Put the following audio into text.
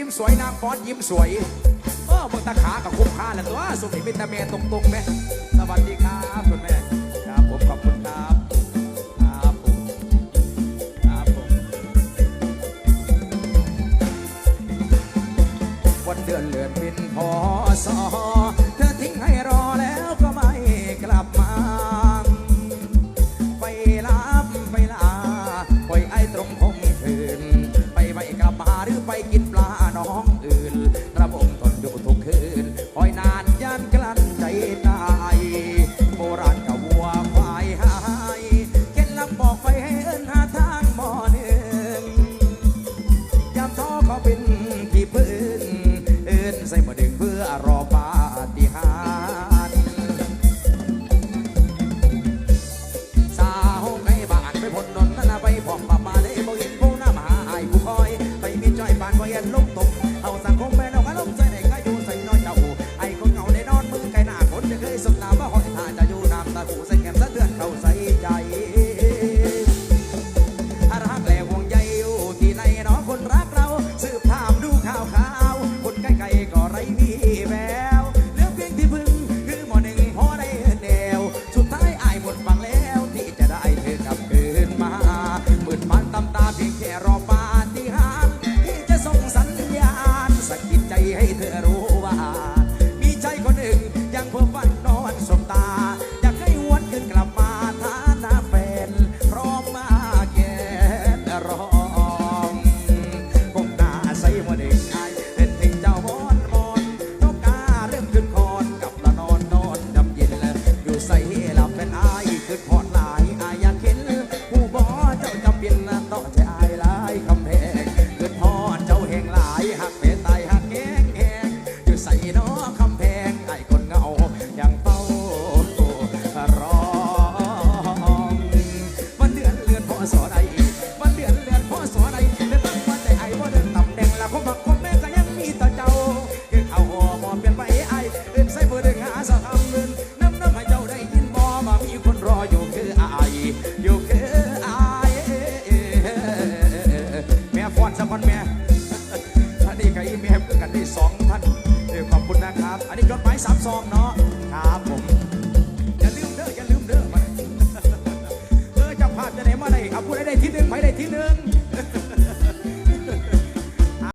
ิ้มสวยนางฟ้อนยิ้มสวยเออมึงตาขากับคุ้มค่าแหละตัวสุดที่เป็นตาเมตรงๆไหมสวัสดีครับคุณแม่ครับผมขอบคุณครับครับผมครับผมวันเดือนเลือนบินพอสอ อดึงเพื่อรอป ดใใส่นอคำแพงไอ้คนเงายังเฝ้ารอวันเดือนเลือนพอสอใดวันเดือนเลือนพอสอใดเลือนตั้งวันใจไอ้บ่เดินต่ำแหน่งละคงบักคงแม่ก็ยังมีต่เจ้าคือเอาหอมอเปลี่ยนไปไอ้เดินใส่เบอร์เดินหาสาวทำเงินน้ำน้ำให้เจ้าได้ยินบ่มามีคนรออยู่คือไอายอยู่คือไอายแม่ฟอนสักคนแม่อันนี้กับอีเมลกันได้สอง ครับ อันนี้จดหมายสามซองเนาะ ครับผม อย่าลืมเด้อ อย่าลืมเด้อมาเออจะพาพจะไหนมาได้เอาผู้ใดได้ที่หนึ่งไปได้ที่หนึ่ง